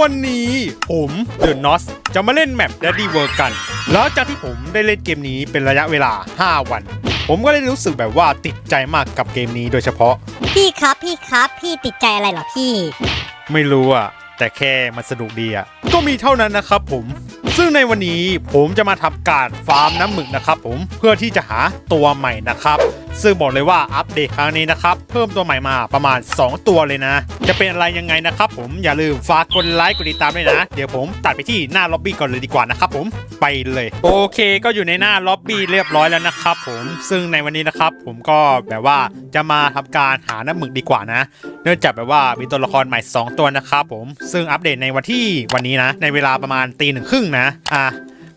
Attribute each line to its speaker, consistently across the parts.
Speaker 1: วันนี้ ผมเดอะนอสจะมาเล่นแมป Daddy World กัน แล้วจากที่ผมได้เล่นเกมนี้เป็นระยะเวลา 5 วัน ผมก็เลยรู้สึกแบบว่าติดใจมากกับเกมนี้โดยเฉพาะ
Speaker 2: พี่ครับพี่ครับพี่ติดใจอะไรเหรอพี่
Speaker 1: ไม่รู้อะแต่แค่มันสนุกดีอะก็มีเท่านั้นนะครับผม ซึ่งในวันนี้ผมจะมาทำการฟาร์มน้ำหมึกนะครับผมเพื่อที่จะหาตัวใหม่นะครับ ซึ่งบอกเลยว่าอัปเดตครั้งนี้นะครับ เพิ่มตัวใหม่มาประมาณ 2 ตัวเลยนะ จะเป็นอะไรยังไงนะครับผมอย่าลืมฝากกดไลค์กดติดตามด้วยนะ เดี๋ยวผมตัดไปที่หน้าล็อบบี้ก่อนเลยดีกว่านะครับผมไปเลย โอเคก็อยู่ในหน้าล็อบบี้เรียบร้อยแล้วนะครับผมซึ่งในวันนี้นะครับผมก็แบบว่าจะมาทำการหาน้ำหมึกดีกว่านะ เนื่องจากแบบว่ามีตัวละครใหม่ 2 ตัวนะครับผมซึ่งอัปเดตในวันที่วันนี้นะ ในเวลาประมาณตีหนึ่งครึ่งนะอะ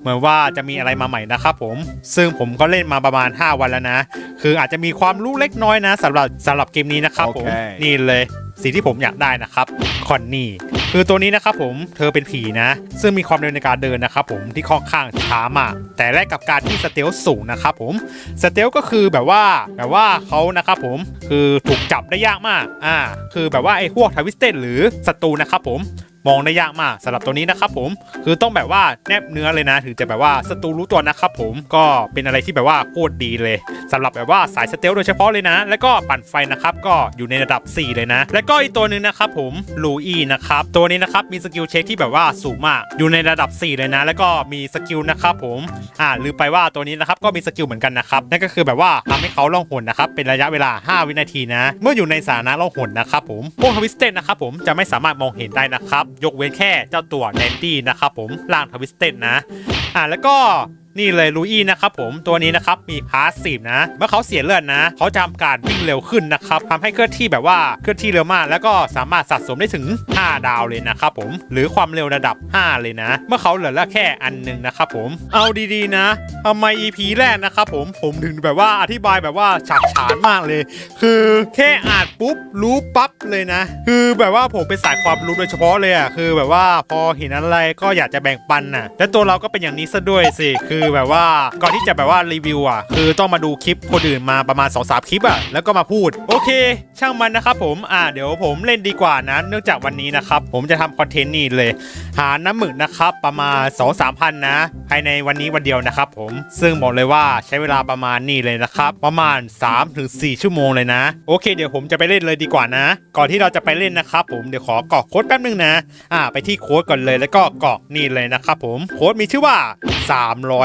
Speaker 1: เหมือนว่าจะมีอะไรมาใหม่นะครับผม ซึ่งผมก็เล่นมาประมาณ 5 วันแล้วนะ คืออาจจะมีความรู้เล็กน้อยนะสำหรับสำหรับเกมนี้นะครับผม
Speaker 3: โอเค
Speaker 1: นี่เลยสีที่ผมอยากได้นะครับคอนนี่คือตัวนี้นะครับผมเธอเป็นผีนะ ซึ่งมีความเร็วในการเดินนะครับผมที่ค่อนข้างช้ามาก แต่แลกกับการที่สเตลสูงนะครับผมสเตลก็คือแบบว่าแบบว่าเขานะครับผมคือถูกจับได้ยากมากอ่าคือแบบว่าไอ้พวกทวิสเตนหรือศัตรูนะครับผม มองได้ยากมากสำหรับตัวนี้นะครับผมคือต้องแบบว่าแนบเนื้อเลยนะถึงจะแบบว่าศัตรูรู้ตัวนะครับผมก็เป็นอะไรที่แบบว่าโคตรดีเลยสำหรับแบบว่าสายสเตลโดยเฉพาะเลยนะ แล้วก็ปั่นไฟนะครับก็อยู่ในระดับ 4 เลยนะ แล้วก็อีกตัวหนึ่งนะครับผมลูอี้นะครับตัวนี้นะครับมีสกิลเช็คที่แบบว่าสูงมากอยู่ในระดับ 4 เลยนะ แล้วก็มีสกิลนะครับผมอ่าลืมไปว่าตัวนี้นะครับก็มีสกิลเหมือนกันนะครับนั่นก็คือแบบว่าทำให้เขาล่องหนนะครับเป็นระยะเวลา 5 วินาทีนะ เมื่ออยู่ในสถานะล่องหนนะครับผมพวกทวิสเตนนะครับผมจะไม่สามารถมองเห็นได้นะครับยกเว้นแค่เจ้าตัวแนนตี้นะครับผมล่างทวิสเตนนะอ่าแล้วก็ นี่เลยลูอี้นะครับผมตัวนี้นะครับมีพาสซีฟนะ เมื่อเขาเสียเลือดนะเขาจะทำการวิ่งเร็วขึ้นนะครับทำให้เคลื่อนที่แบบว่าเคลื่อนที่เร็วมาก แล้วก็สามารถสะสมได้ถึง 5 ดาวเลยนะครับผมหรือความเร็วระดับ 5 เลยนะ เมื่อเขาเหลือแค่อันหนึ่งนะครับผมเอาดีๆนะทำไม EP แรกนะครับผมผมถึงแบบว่าอธิบายแบบว่าฉาดฉานมากเลย คือแค่อ่านปุ๊บรู้ปั๊บเลยนะ คือแบบว่าผมเป็นสายความรู้โดยเฉพาะเลยอะคือแบบว่าพอเห็นอะไรก็อยากจะแบ่งปันน่ะ และตัวเราก็เป็นอย่างนี้ซะด้วยสิคือือแบบว่าก่อนที่จะแบบว่ารีวิวอะคือต้องมาดูคลิปคนอื่นมาประมาณ2อสาคลิปอะแล้วก็มาพูด โอเค ช่างมันนะครับผมอ่าเดี๋ยวผมเล่นดีกว่านะ เนื่องจากวันนี้นะครับ ผมจะทำคอนเทนต์นี่เลย หาน้ำหมึกนะครับประมาณ2 3พันนะภายในวันนี้วันเดียวนะครับผมซึ่งบอกเลยว่าใช้เวลาประมาณนี่เลยนะครับ ประมาณ 3-4 ชั่วโมงเลยนะ โอเค เดี๋ยวผมจะไปเล่นเลยดีกว่านะ ก่อนที่เราจะไปเล่นนะครับผมเดี๋ยวขอกรอกโค้ดแป๊บนึงนะ อ่า ไปที่โค้ดก่อนเลยแล้วก็กรอกนี่เลยนะครับผมโค้ดมีชื่อว่า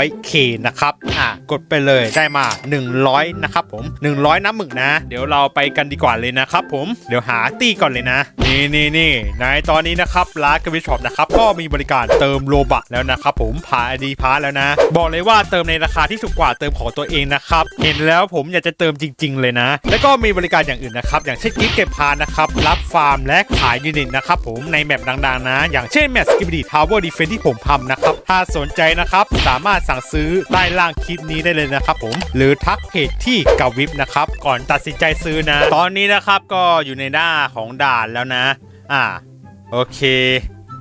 Speaker 1: 300k นะครับ อ่ากดไปเลยได้มา 100 นะครับผม 100 น้ำหมึกนะ เดี๋ยวเราไปกันดีกว่าเลยนะครับผม เดี๋ยวหาตี้ก่อนเลยนะ นี่นี่นี่ในตอนนี้นะครับร้านกวิชช็อปนะครับ ก็มีบริการเติมโลบักแล้วนะครับผมผ่านไอดีพาร์แล้วนะ บอกเลยว่าเติมในราคาที่ถูกกว่าเติมของตัวเองนะครับ เห็นแล้วผมอยากจะเติมจริง ๆ เลยนะ แล้วก็มีบริการอย่างอื่นนะครับ อย่างเช่นกิฟต์เก็บพานะครับรับฟาร์มและขายยูนิตนะครับผมในแมปดังๆนะ อย่างเช่นแมปสกิบดีทาวเวอร์ดีเฟนที่ผมทำนะครับถ้าสนใจนะครับสามารถสั่งซื้อใต้ล่างคลิปนี้ได้เลยนะครับผมหรือทักเพจที่กาวิบนะครับก่อนตัดสินใจซื้อนะ ตอนนี้นะครับก็อยู่ในหน้าของด่านแล้วนะ อ่าโอเค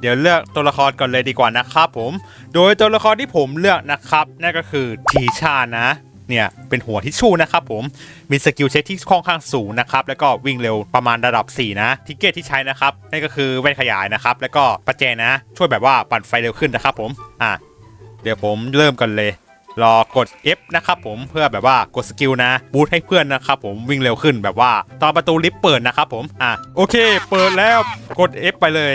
Speaker 1: เดี๋ยวเลือกตัวละครก่อนเลยดีกว่านะครับผม โดยตัวละครที่ผมเลือกนะครับนั่นก็คือทีชานะ เนี่ยเป็นหัวทิชชู่นะครับผม มีสกิลเช็คที่ค่อนข้างสูงนะครับ แล้วก็วิ่งเร็วประมาณระดับ 4 นะ ทิกเก็ตที่ใช้นะครับนั่นก็คือแว่นขยายนะครับ แล้วก็ประแจนะ ช่วยแบบว่าปั่นไฟเร็วขึ้นนะครับผม อะ เดี๋ยวผมเริ่มกันเลย รอกด F นะครับผมเพื่อแบบว่ากดสกิลนะบูทให้เพื่อนนะครับผมวิ่งเร็วขึ้นแบบว่า ตอนประตูลิฟต์เปิดนะครับผมอะโอเค เปิดแล้วกด F ไปเลย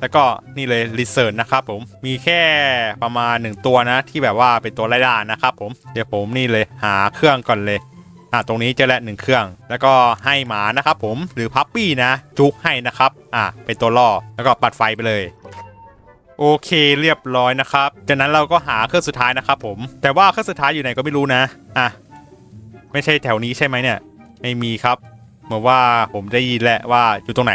Speaker 1: แล้วก็นี่เลยรีเสิร์ชนะครับผมมีแค่ประมาณ 1 ตัวนะ ที่แบบว่าเป็นตัวไล่ล่านะครับผมเดี๋ยวผมนี่เลยหาเครื่องก่อนเลยอะตรงนี้เจอแล้วหนึ่งเครื่อง แล้วก็ให้หมานะครับผมหรือพัปปี้นะ จุกให้นะครับ อะเป็นตัวล่อแล้วก็ปัดไฟไปเลย โอเคเรียบร้อยนะครับ จากนั้นเราก็หาเครื่องสุดท้ายนะครับผม แต่ว่าเครื่องสุดท้ายอยู่ไหนก็ไม่รู้นะ อะ ไม่ใช่แถวนี้ใช่ไหมเนี่ย ไม่มีครับเหมือนว่าผมได้ยินแหละว่าอยู่ตรงไหน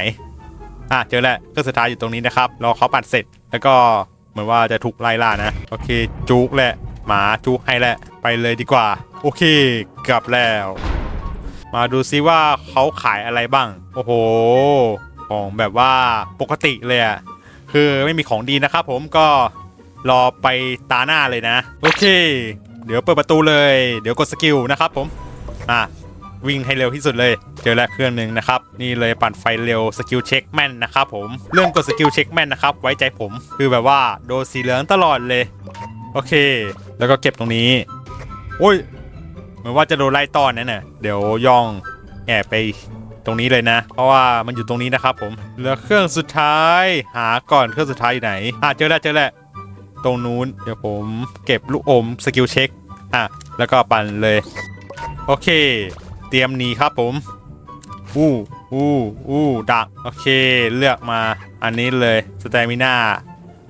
Speaker 1: อะเจอแล้วเครื่องสุดท้ายอยู่ตรงนี้นะครับ รอเขาปัดเสร็จ แล้วก็เหมือนว่าจะถูกไล่ล่านะ โอเคจุกแหละ หมาจุกให้แหละ ไปเลยดีกว่า โอเค กลับแล้ว มาดูซิว่าเขาขายอะไรบ้าง โอ้โห ของแบบว่าปกติเลยอะ คือไม่มีของดีนะครับผมก็รอไปตาหน้าเลยนะ โอเค เดี๋ยวเปิดประตูเลย เดี๋ยวกดสกิลนะครับผม อะวิ่งให้เร็วที่สุดเลย เจอแล้วเครื่องหนึ่งนะครับ นี่เลยปั่นไฟเร็วสกิลเช็คแม่นนะครับผมเริ่มกดสกิลเช็คแม่นนะครับ ไว้ใจผม คือแบบว่าโดนสีเหลืองตลอดเลย โอเค แล้วก็เก็บตรงนี้ โอ้ย เหมือนว่าจะโดนไล่ต้อนนั่นน่ะเดี๋ยวย่องแอบไป ตรงนี้เลยนะ เพราะว่ามันอยู่ตรงนี้นะครับผมเหลือเครื่องสุดท้ายหาก่อนเครื่องสุดท้ายอยู่ไหนอะเจอแล้วเจอแล้วตรงนู้นเดี๋ยวผมเก็บลูกอมสกิลเช็คอะแล้วก็ปั่นเลย โอเค เตรียมหนีครับผมอู้อู้อู้ดักโอเคเลือกมาอันนี้เลยสเตมิน่า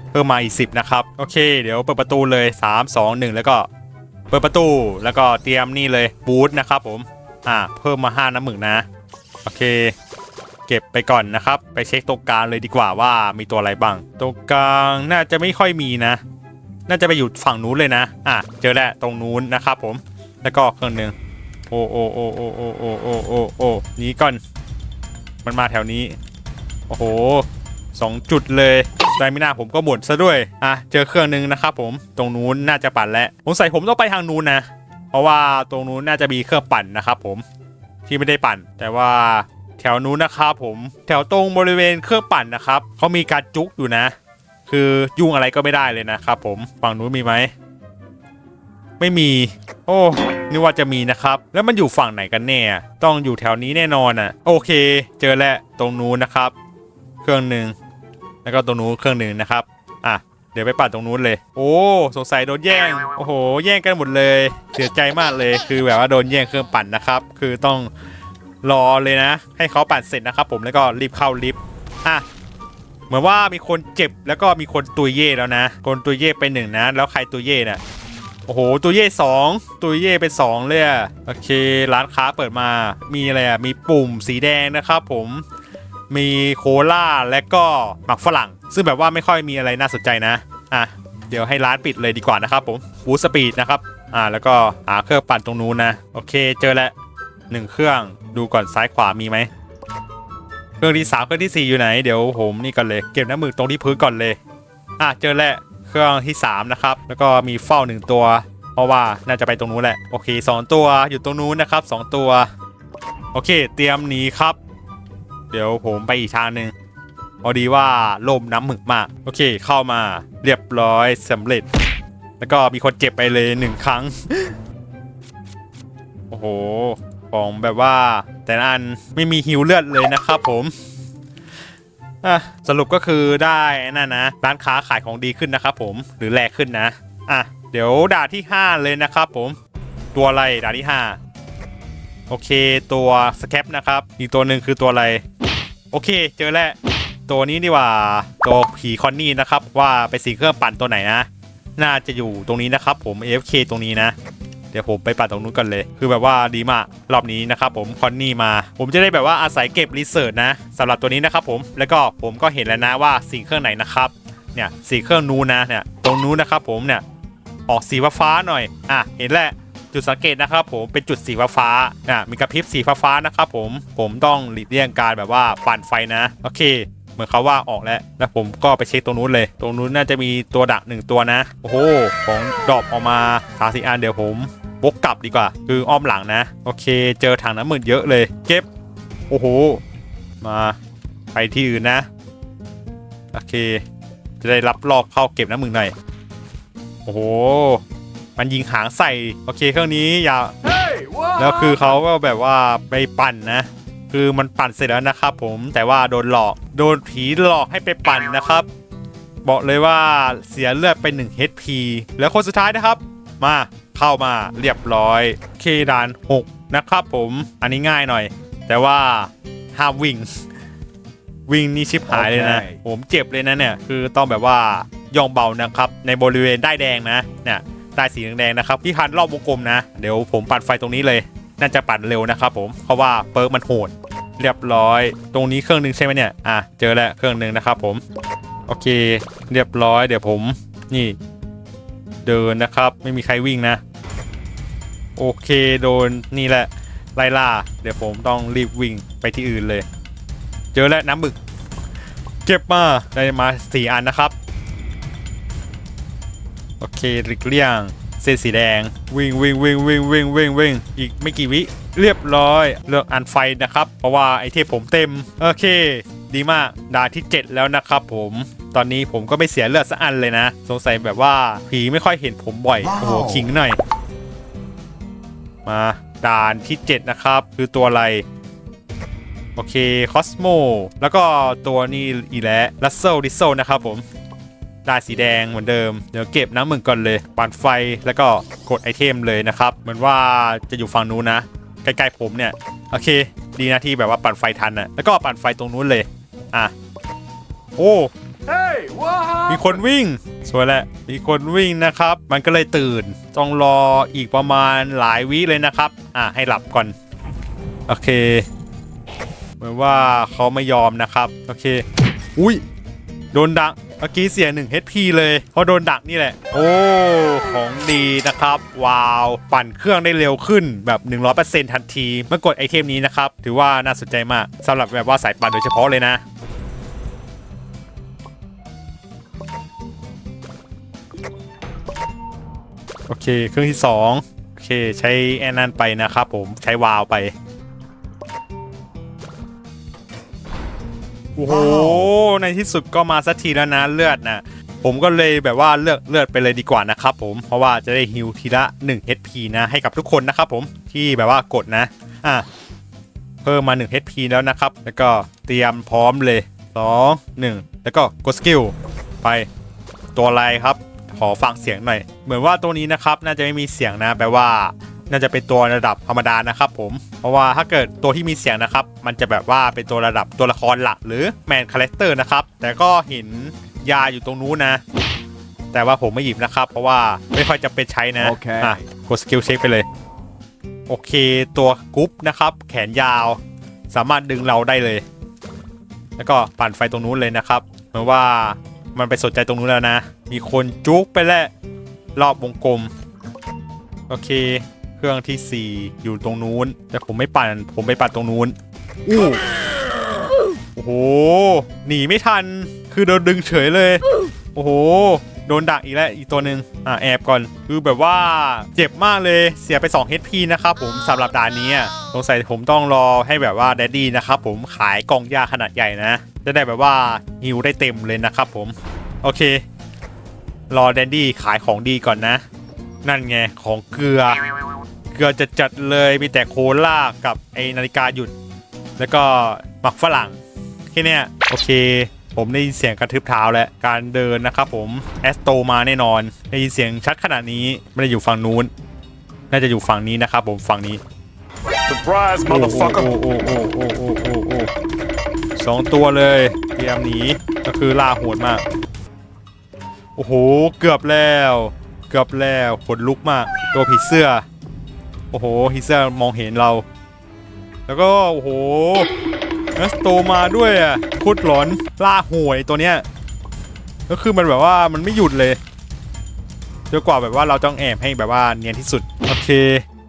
Speaker 1: เพิ่มมาอีก10นะครับ โอเค เดี๋ยวเปิดประตูเลย 3 2 1 แล้วก็เปิดประตูแล้วก็เตรียมนี่เลยบูธนะครับผม อ่า เพิ่มมา 5น้ำหมึกนะ โอเค เก็บไปก่อนนะครับ ไปเช็คตรงกลางเลยดีกว่าว่ามีตัวอะไรบ้างตรงกลางน่าจะไม่ค่อยมีนะ น่าจะไปอยู่ฝั่งนู้นเลยนะ อะ เจอแล้วตรงนู้นนะครับผม แล้วก็เครื่องหนึ่งโอ้โอ้โอ้โอ้โอ้โอ้โอ้โอ้โอ้นี้ก่อน มันมาแถวนี้ โอ้โหสองจุดเลยไดมิน่าผมก็หมดซะด้วย อะ เจอเครื่องหนึ่งนะครับผม ตรงนู้นน่าจะปั่นแล้วผมใส่ผมต้องไปทางนู้นนะ เพราะว่าตรงนู้นน่าจะมีเครื่องปั่นนะครับผม ที่ไม่ได้ปั่น แต่ว่าแถวนู้นนะครับผมแถวตรงบริเวณเครื่องปั่นนะครับเขามีการจุกอยู่นะ คือยุ่งอะไรก็ไม่ได้เลยนะครับผมฝั่งนู้นมีไหมไม่มี โอ้นี่ว่าจะมีนะครับ แล้วมันอยู่ฝั่งไหนกันแน่ต้องอยู่แถวนี้แน่นอนอะ โอเค เจอแล้วตรงนู้นนะครับ เครื่องหนึ่งแล้วก็ตรงนู้นเครื่องหนึ่งนะครับ อะ ดี๋ยวไปปัดตรงนู้นเลย โอ้สงสัยโดนแย่ง โอ้โห แย่งกันหมดเลย เสียใจมากเลย คือแบบว่าโดนแย่งเครื่องปั่นนะครับ คือต้องรอเลยนะ ให้เขาปั่นเสร็จนะครับ ผมแล้วก็รีบเข้าลิฟต์อะเหมือนว่ามีคนเจ็บแล้วก็มีคนตุยเย่แล้วนะ คนตุยเย่ไปหนึ่งนะ แล้วใครตุยเย่น่ะโอ้โหตุยเย่สองตุยเย่เป็นสองเลยอะโอเค ร้านค้าเปิดมามีอะไรอะมีปุ่มสีแดงนะครับผมมีโคลาและก็หมักฝรั่ง ซึ่งแบบว่าไม่ค่อยมีอะไรน่าสนใจนะ อะ เดี๋ยวให้ร้านปิดเลยดีกว่านะครับผมบูสปีดนะครับ อ่า แล้วก็หาเครื่องปั่นตรงนู้นนะ โอเค เจอแล้วหนึ่งเครื่อง ดูก่อนซ้ายขวามีไหม เครื่องที่สามเครื่องที่สี่อยู่ไหน เดี๋ยวผมนี่ก่อนเลย เก็บน้ำมือตรงที่พื้นก่อนเลย อะ เจอแล้ว เครื่องที่สามนะครับ แล้วก็มีเฝ้าหนึ่งตัว เพราะว่าน่าจะไปตรงนู้นแหละ โอเคสองตัวอยู่ตรงนู้นนะครับสองตัว โอเค เตรียมหนีครับ เดี๋ยวผมไปอีกทางหนึ่ง อดีว่าลมน้ำหมึกมาก โอเค เข้ามาเรียบร้อยสำเร็จ แล้วก็มีคนเจ็บไปเลยหนึ่งครั้ง โอ้โห ของแบบว่า แต่ละอันไม่มีฮิวเลือดเลยนะครับผมสรุปก็คือได้นั่นนะ ร้านค้าขายของดีขึ้นนะครับผมหรือแรงขึ้นนะอะเดี๋ยวด่าที่ 5 เลยนะครับผม ตัวอะไรด่าที่ 5 โอเคตัวสแคปนะครับ อีกตัวหนึ่งคือตัวอะไร โอเค เจอแล้ว ตัวนี้ดีกว่าตัวผีคอนนี่นะครับ ว่าไปสีเครื่องปั่นตัวไหนนะ น่าจะอยู่ตรงนี้นะครับ ผม AFK ตรงนี้นะ เดี๋ยวผมไปปั่นตรงนู้นกันเลย คือแบบว่าดีมากรอบนี้นะครับผมคอนนี่มา ผมจะได้แบบว่าอาศัยเก็บรีเสิร์ชนะสำหรับตัวนี้นะครับผมแล้วก็ผมก็เห็นแล้วนะว่าสีเครื่องไหนนะครับเนี่ยสีเครื่องนู้นนะเนี่ยตรงนู้นนะครับผมเนี่ยออกสีฟ้าหน่อยอะเห็นแล้วจุดสังเกตนะครับผมเป็นจุดสีฟ้าๆอะมีกระพริบสีฟ้าๆนะครับผมผมต้องหลีกเลี่ยงการแบบว่าปั่นไฟนะ โอเค เหมือนเขาว่าออกแล้ว แล้วผมก็ไปเช็คตรงนู้นเลย ตรงนู้นน่าจะมีตัวดักหนึ่งตัวนะ โอ้โห ของดรอปออกมาสามสี่อันเดี๋ยวผมวกกลับดีกว่า คืออ้อมหลังนะ โอเค เจอถังน้ำมันเยอะเลย เก็บ โอ้โห มาไปที่อื่นนะ โอเค จะได้รับรอบเข้าเก็บน้ำมึงหน่อย โอ้โห มันยิงหางใส่ โอเคเครื่องนี้อย่า แล้วคือเขาก็แบบว่าไปปั่นนะ คือมันปั่นเสร็จแล้วนะครับผมแต่ว่าโดนหลอกโดนผีหลอกให้ไปปั่นนะครับ บอกเลยว่าเสียเลือดไป1 HP แล้วคนสุดท้ายนะครับ มาเข้ามาเรียบร้อยเคดาน 6 นะครับผมอันนี้ง่ายหน่อย แต่ว่าห้ามวิ่ง วิ่งนี่ชิบหายเลยนะ
Speaker 3: โอเค
Speaker 1: ผมเจ็บเลยนะเนี่ย คือต้องแบบว่าย่องเบานะครับ ในบริเวณได้ายแดงนะเนี่ยได้ายสีแดงๆนะครับพี่พันรอบวงกลมนะ เดี๋ยวผมปัดไฟตรงนี้เลย น่าจะปั่นเร็วนะครับผมเพราะว่าเปิร์กมันโหดเรียบร้อย ตรงนี้เครื่องหนึงใช่ไหมเนี่ยอะเจอแล้วเครื่องหนึงนะครับผมโอเค เรียบร้อยเดี๋ยวผมนี่ เดินนะครับ ไม่มีใครวิ่งนะ โอเคโดนนี่แหละไล่ล่า เดี๋ยวผมต้องรีบวิ่งไปที่อื่นเลย เจอแล้วน้ำบึก เก็บมาได้มาสี่อันนะครับ โอเคหลีกเลี่ยง ส้นสีแดง วิ่งวิ่งวิ่งวิ่งวิ่งวิ่งวิ่งอีกไม่กี่วิ เรียบร้อยเลือกอันไฟนะครับ เพราะว่าไอเทมผมเต็ม โอเค ดีมากด่านที่ 7 แล้วนะครับผมตอนนี้ผมก็ไม่เสียเลือดสักอันเลยนะ สงสัยแบบว่าผีไม่ค่อยเห็นผมบ่อยโอ้โหขิงหน่อย มาด่านที่ 7 นะครับ คือตัวอะไรโอเค คอสโม แล้วก็ตัวนี้อีแล้วลัสเซลดิโซนะครับผม ได้สีแดงเหมือนเดิม เดี๋ยวเก็บน้ำหมึกก่อนเลยปั่นไฟแล้วก็กดไอเทมเลยนะครับ เหมือนว่าจะอยู่ฝั่งนู้นนะ ใกล้ๆผมเนี่ย โอเค ดีนะที่แบบว่าปั่นไฟทันนะแล้วก็ปั่นไฟตรงนู้นเลย อะ โอ้
Speaker 3: Hey, what
Speaker 1: มีคนวิ่ง สวยแหละ มีคนวิ่งนะครับ มันก็เลยตื่น ต้องรออีกประมาณหลายวิเลยนะครับ อะ ให้หลับก่อน โอเค เหมือนว่าเขาไม่ยอมนะครับ โอเค อุ้ย โดนดัก เมื่อกี้เสีย1 HP เลยเพราะโดนดักนี่แหละ โอ้ ของดีนะครับ ว้าว ปั่นเครื่องได้เร็วขึ้นแบบ 100%ทันที เมื่อกดไอเทมนี้นะครับ ถือว่าน่าสนใจมากสำหรับแบบว่าสายปั่นโดยเฉพาะเลยนะโอเค เครื่องที่ 2 โอเค ใช้แอนนันไปนะครับผม ใช้วาวไป โอ้โห ในที่สุดก็มาสักทีแล้วนะเลือดนะผมก็เลยแบบว่าเลือกเลือดไปเลยดีกว่านะครับผม เพราะว่าจะได้ฮิวทีละ 1 HP นะ ให้กับทุกคนนะครับผมที่แบบว่ากดนะ อะ เพิ่มมา 1 HP แล้วนะครับ แล้วก็เตรียมพร้อมเลย 2 1 แล้วก็กดสกิลไปตัวอะไรครับ ขอฟังเสียงหน่อย เหมือนว่าตัวนี้นะครับ น่าจะไม่มีเสียงนะ แปลว่า น่าจะเป็นตัวระดับธรรมดานะครับผม เพราะว่าถ้าเกิดตัวที่มีเสียงนะครับ มันจะแบบว่าเป็นตัวระดับตัวละครหลักหรือแมนคาแรคเตอร์นะครับ แต่ก็เห็นยาอยู่ตรงนู้นนะ แต่ว่าผมไม่หยิบนะครับ เพราะว่าไม่ค่อยจะเป็นใช้นะ
Speaker 3: โอเค
Speaker 1: อะกดสกิลเช็คไปเลย โอเค ตัวกรุ๊ปนะครับ แขนยาว สามารถดึงเราได้เลย แล้วก็ปั่นไฟตรงนู้นเลยนะครับเหมือนว่ามันไปสนใจตรงนู้นแล้วนะ มีคนจุกไปแล้วรอบวงกลม โอเค เครื่องที่ 4 อยู่ตรงนู้น แต่ผมไม่ปั่น ผมไปปั่นตรงนู้นอู้โอ้โห หนีไม่ทัน คือโดนดึงเฉยเลย โอ้โห โดนดักอีกแล้ว อีกตัวหนึ่งอะแอบก่อน คือแบบว่าเจ็บมากเลย เสียไป 2 HP นะครับผมสำหรับด่านนี้อะสงสัยผมต้องรอให้แบบว่าแดดดี้นะครับผมขายกล่องยาขนาดใหญ่นะ จะได้แบบว่าฮิวได้เต็มเลยนะครับผม โอเค รอแดดดี้ขายของดีก่อนนะ นั่นไง ของเกลือเกลือจะจัดๆเลยมีแต่โคล่ากับไอนาฬิกาหยุด แล้วก็หมักฝรั่งแค่เนี้ยโอเค ผมได้ยินเสียงกระทึบเท้าแล้วการเดินนะครับผมแอสโตมาแน่นอนได้ยินเสียงชัดขนาดนี้ไม่ได้อยู่ฝั่งนู้น น่าจะอยู่ฝั่งนี้นะครับผมฝั่งนี้
Speaker 3: Surprise,
Speaker 1: โอ้โห
Speaker 3: motherfucker.
Speaker 1: โอ้โหโอ้โหโอ้โหโอ้โหสองตัวเลยเตรียมหนีก็คือล่าโหดมาก โอ้โห เกือบแล้ว เกือบแล้วขนลุกมาก ตัวผีเสื้อ โอ้โหผีเสื้อมองเห็นเรา แล้วก็โอ้โหแอสโตมาด้วยอะโคตรหลอนล่าโหวยตัวเนี้ยก็คือมันแบบว่ามันไม่หยุดเลยจนกว่าแบบว่าเราต้องแอบให้แบบว่าเนียนที่สุด โอเค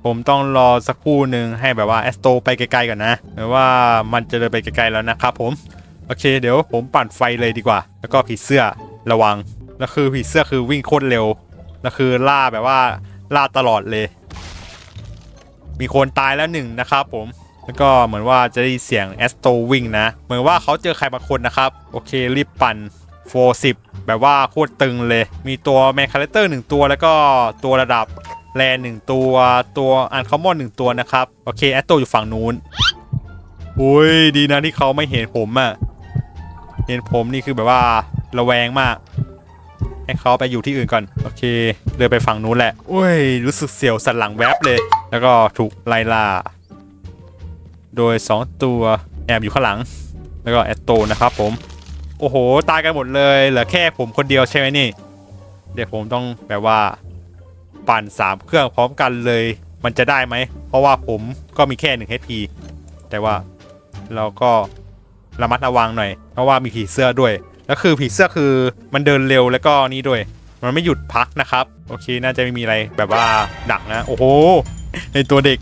Speaker 1: ผมต้องรอสักครู่หนึ่งให้แบบว่าแอสโตไปไกลๆก่อนนะหรือว่ามันจะเดินไปไกลๆแล้วนะครับผมโอเค เดี๋ยวผมปั่นไฟเลยดีกว่า แล้วก็ผีเสื้อระวังแล้วคือผีเสื้อคือวิ่งโคตรเร็วแล้วคือล่าแบบว่าล่าตลอดเลย มีคนตายแล้วหนึ่งนะครับผมแล้วก็เหมือนว่าจะได้เสียงแอสโตวิ่งนะ เหมือนว่าเขาเจอใครบางคนนะครับ โอเครีบปั่นโฟสิบแบบว่าโคตรตึงเลย มีตัวแมนคาแรคเตอร์หนึ่งตัวแล้วก็ตัวระดับแรหนึ่งตัวตัวอันคอมมอนหนึ่งตัวนะครับ โอเคแอสโตอยู่ฝั่งนู้นอุ้ยดีนะที่เขาไม่เห็นผมอะเห็นผมนี่คือแบบว่าระแวงมาก ให้เขาไปอยู่ที่อื่นก่อน โอเค เดินไปฝั่งนู้นแหละอุ้ย รู้สึกเสียวสันหลังแวบเลย แล้วก็ถูกไล่ล่า โดย 2 ตัวแอบอยู่ข้างหลัง แล้วก็แอตโตนะครับผม โอ้โห ตายกันหมดเลยเหลือแค่ผมคนเดียวใช่ไหมนี่ เดี๋ยวผมต้องแบบว่า ปั่น 3 เครื่องพร้อมกันเลย มันจะได้ไหม เพราะว่าผมก็มีแค่1 HP แต่ว่าเราก็ระมัดระวังหน่อย เพราะว่ามีผีเสื้อด้วย แล้วคือผีเสื้อคือมันเดินเร็วแล้วก็นี่ด้วย มันไม่หยุดพักนะครับ โอเค น่าจะไม่มีอะไรแบบว่าดักนะ โอ้โหไอตัวเด็ก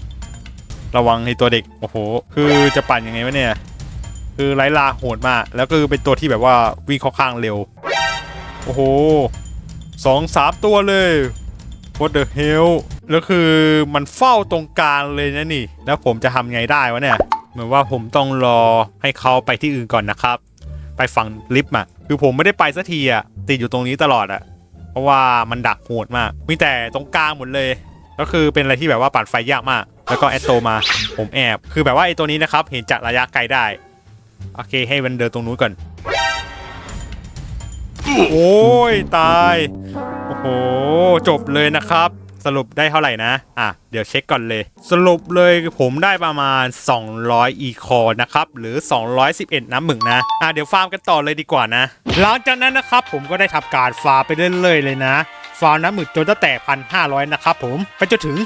Speaker 1: ระวังไอตัวเด็ก โอ้โห คือจะปั่นยังไงวะเนี่ย คือไล่ลาโหดมาก แล้วก็คือเป็นตัวที่แบบว่าวิ่งเข้าข้างเร็ว โอ้โหสองสามตัวเลย what the hell แล้วคือมันเฝ้าตรงกลางเลยนะนี่ แล้วผมจะทำไงได้วะเนี่ย เหมือนว่าผมต้องรอให้เขาไปที่อื่นก่อนนะครับ ไปฝั่งลิฟต์อะคือผมไม่ได้ไปสักทีอะติดอยู่ตรงนี้ตลอดอะเพราะว่ามันดักโหดมากมีแต่ตรงกลางหมดเลย ก็คือเป็นอะไรที่แบบว่าปั่นไฟยากมาก แล้วก็แอตโตมาผมแอบ คือแบบว่าไอ้ตัวนี้นะครับเห็นจากระยะไกลได้โอเคให้มันเดินตรงนู้นก่อนโอ้ยตายโอ้โหจบเลยนะครับ สรุปได้เท่าไหร่นะ อะ เดี๋ยวเช็คก่อนเลย สรุปเลยผมได้ประมาณ 200 อีคอร์นะครับ หรือ 211 น้ำหมึกนะ อะ เดี๋ยวฟาร์มกันต่อเลยดีกว่านะ หลังจากนั้นนะครับผมก็ได้ทำการฟาร์มไปเรื่อยๆเลยนะ ฟาร์มน้ำหมึกจนตั้งแต่ 1,500 นะครับผม ไปจนถึง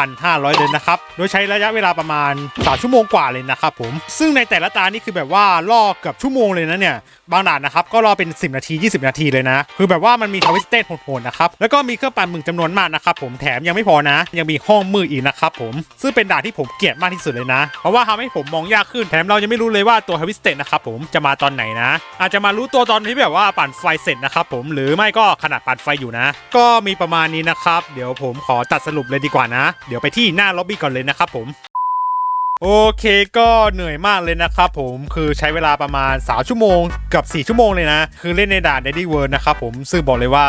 Speaker 1: 2,500 เลยนะครับ โดยใช้ระยะเวลาประมาณ 3 ชั่วโมงกว่าเลยนะครับผม ซึ่งในแต่ละตานี่คือแบบว่าล่อเกือบชั่วโมงเลยนะเนี่ย บางด่านนะครับก็รอเป็น 10 นาที 20 นาทีเลยนะ คือแบบว่ามันมีทวิสเต็ดโหดๆนะครับ แล้วก็มีเครื่องปั่นหมึกจำนวนมากนะครับผม แถมยังไม่พอนะ ยังมีห้องมืดอีกนะครับผม ซึ่งเป็นด่านที่ผมเกลียดมากที่สุดเลยนะ เพราะว่าทำให้ผมมองยากขึ้น แถมเรายังไม่รู้เลยว่าตัวทวิสเต็ดนะครับผมจะมาตอนไหนนะ อาจจะมารู้ตัวตอนที่แบบว่าปั่นไฟเสร็จนะครับผม หรือไม่ก็ขนาดปั่นไฟอยู่นะก็มีประมาณนี้นะครับ เดี๋ยวผมขอตัดสรุปเลยดีกว่านะ เดี๋ยวไปที่หน้าล็อบบี้ก่อนเลยนะครับผมโอเคก็เหนื่อยมากเลยนะครับผมคือใช้เวลาประมาณ 3 ชั่วโมงกับ 4 ชั่วโมงเลยนะ คือเล่นในด่าน Daddy World นะครับผมซึ่งบอกเลยว่า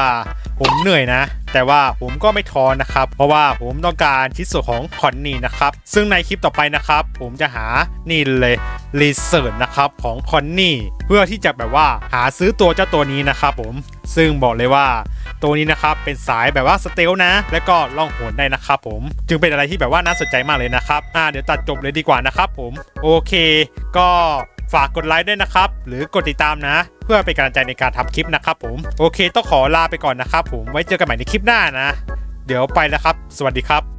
Speaker 1: ผมเหนื่อยนะ แต่ว่าผมก็ไม่ท้อนะครับ เพราะว่าผมต้องการชิ้นส่วนของคอนนี่นะครับ ซึ่งในคลิปต่อไปนะครับ ผมจะหานี่เลยรีเสิร์ชนะครับของคอนนี่เพื่อที่จะแบบว่าหาซื้อตัวเจ้าตัวนี้นะครับผมซึ่งบอกเลยว่า ตัวนี้นะครับเป็นสายแบบว่าสเตลนะ และก็ล่องหนได้นะครับผม จึงเป็นอะไรที่แบบว่าน่าสนใจมากเลยนะครับอ่าเดี๋ยวตัดจบเลยดีกว่านะครับผม โอเค ก็ฝากกดไลค์ด้วยนะครับ หรือกดติดตามนะ เพื่อเป็นกำลังใจในการทำคลิปนะครับผม โอเค ต้องขอลาไปก่อนนะครับผมไว้เจอกันใหม่ในคลิปหน้านะ เดี๋ยวไปแล้วครับ สวัสดีครับ